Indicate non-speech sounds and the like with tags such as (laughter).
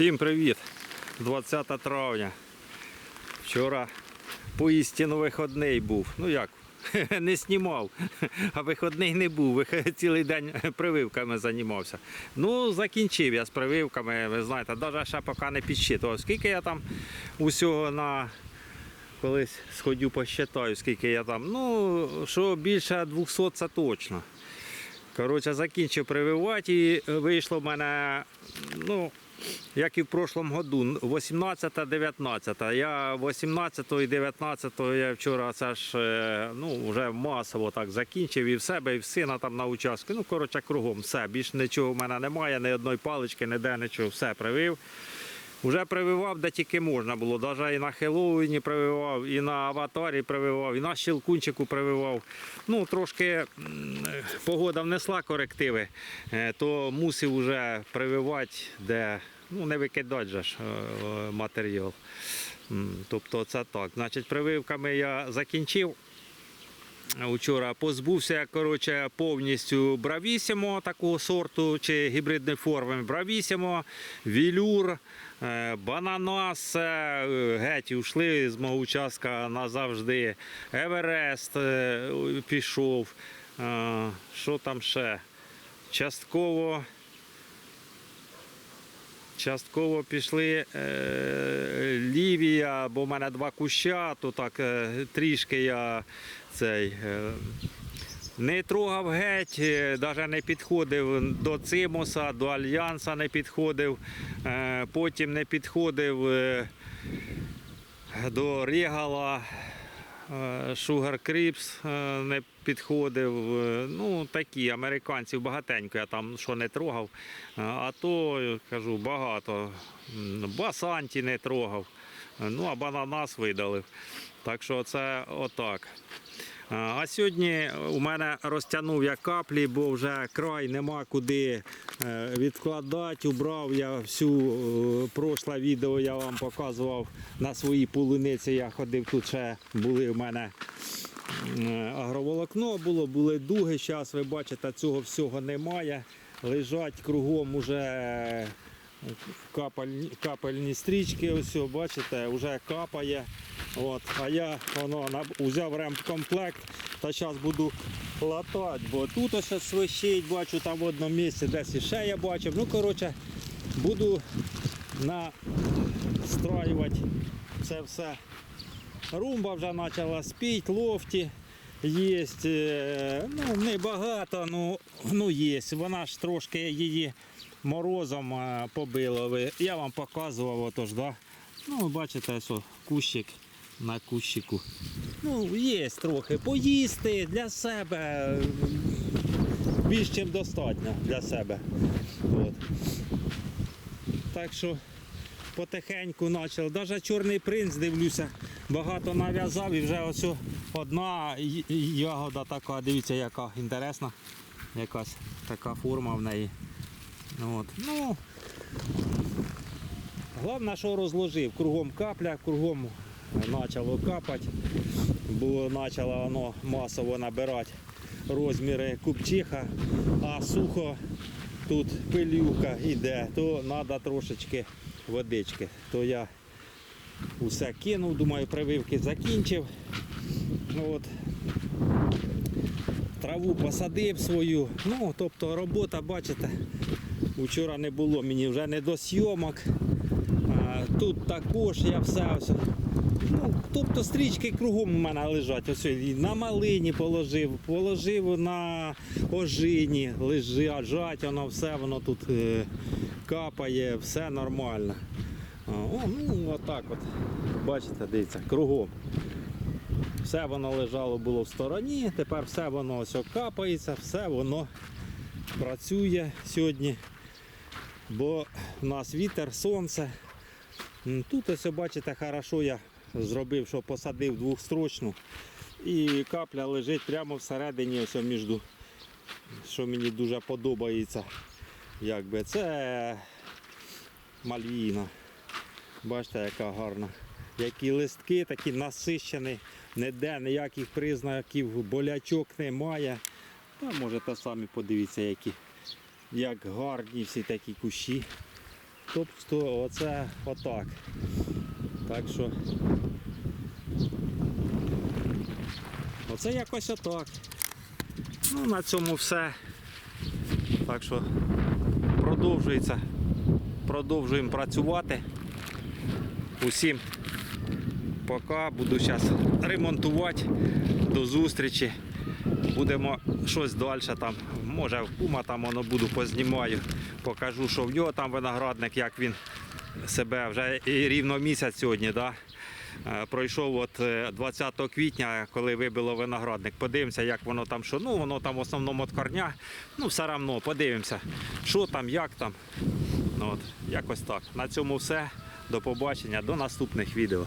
Всім привіт! 20 травня. Вчора поістину виходний був. Ну як, (laughs) не знімав, а виходний не був. (laughs) Цілий день прививками займався. Ну, закінчив я з прививками, ви знаєте, навіть ще поки не підсчитував. Скільки я там усього на колись сходю посчитаю, скільки я там. Ну, що більше 200 це точно. Коротше, закінчив прививати і вийшло в мене, ну, як і в прошлому году, 18-19. Я 18 і 19 я вчора це ну, вже масово так закінчив і в себе, і в сина там на участку. Ну, коротше, кругом все. Більше нічого в мене немає, ні одної палички, ніде нічого, все привив. Уже прививав, де тільки можна було. Навіть і на Хеллоуіні прививав, і на аватарі прививав, і на щелкунчику прививав. Ну, трошки погода внесла корективи, е, то мусив вже прививати, де ну, не викидати же ж е, е, матеріал. Тобто це так. Значить, прививками я закінчив. Учора позбувся коротше, повністю бравісімо такого сорту чи гібридної форми. Бравісімо, вілюр, е, бананас, е, геть ушли з мого участка назавжди. Еверест е, пішов. Що там ще? Частково. Частково пішли е, лівія, бо в мене два куща, то так е, трішки я цей. Е, не трогав геть, навіть не підходив до Цимоса, до Альянса не підходив, е, потім не підходив е, до Регала, е, Sugar Crips е, не підходив. е, Ну, такі американців багатенько я там що не трогав. Е, А то, кажу, багато. Басанті не трогав. Е, Ну, а бананас видалив. Так що це отак. А, сьогодні у мене розтягнув я каплі, бо вже край нема куди е, відкладати. Убрав я всю е, прошле відео я вам показував на своїй полуниці. Я ходив тут ще були в мене агроволокно було, були дуги. Зараз ви бачите, цього всього немає. Лежать кругом уже капельні, капельні стрічки. Ось, бачите, вже капає. От, а я воно взяв ремкомплект та зараз буду латати, бо тут ось свищить, бачу там в одному місці, десь іще я бачив. Ну, коротше, буду настраювати це все. Румба вже почала спіти, лофті є. Ну, не багато, ну, ну є. Вона ж трошки її морозом е, побило. Ви- Я вам показував отож, да? Ну, бачите, ось о, кущик на кущику. Ну, є трохи поїсти для себе. Більш ніж достатньо для себе. От. Так що потихеньку почав. Навіть чорний принц, дивлюся, багато нав'язав і вже ось одна ягода така, дивіться, яка інтересна. Якась така форма в неї. От. Ну, головне, що розложив. Кругом капля, кругом почало капати, бо почало воно масово набирати розміри купчиха, а сухо тут пилюка йде, то треба трошечки водички. То я усе кинув, думаю, прививки закінчив. От. Траву посадив свою. Ну, тобто робота, бачите, вчора не було мені вже не до зйомок. Тут також я все ось. Ну, тобто стрічки кругом у мене лежать. Ось на малині положив, положив на ожині, лежать, воно все воно тут е, капає, все нормально. О, ну отак от. Бачите, дивіться, кругом. Все воно лежало було в стороні, тепер все воно ось капається, все воно працює сьогодні. Бо в нас вітер, сонце. Тут ось бачите, хорошо я зробив, що посадив двохстрочну. І капля лежить прямо всередині, ось між, що мені дуже подобається. Якби це мальвіна. Бачите, яка гарна. Які листки, такі насищені, ніде ніяких признаків болячок немає. Та можете самі подивіться, які як гарні всі такі кущі. Тобто оце отак. Так що. Оце якось отак. Ну, на цьому все. Так що продовжується. Продовжуємо працювати. Усім пока. Буду зараз ремонтувати. До зустрічі. Будемо щось далі там. Може в кума там воно буду познімаю. Покажу, що в нього там виноградник, як він себе вже і рівно місяць сьогодні. Да? Е, Пройшов от е, 20 квітня, коли вибило виноградник. Подивимося, як воно там, що ну воно там в основному від корня. Ну, все одно подивимося, що там, як там. Ну, от, якось так. На цьому все. До побачення, до наступних відео.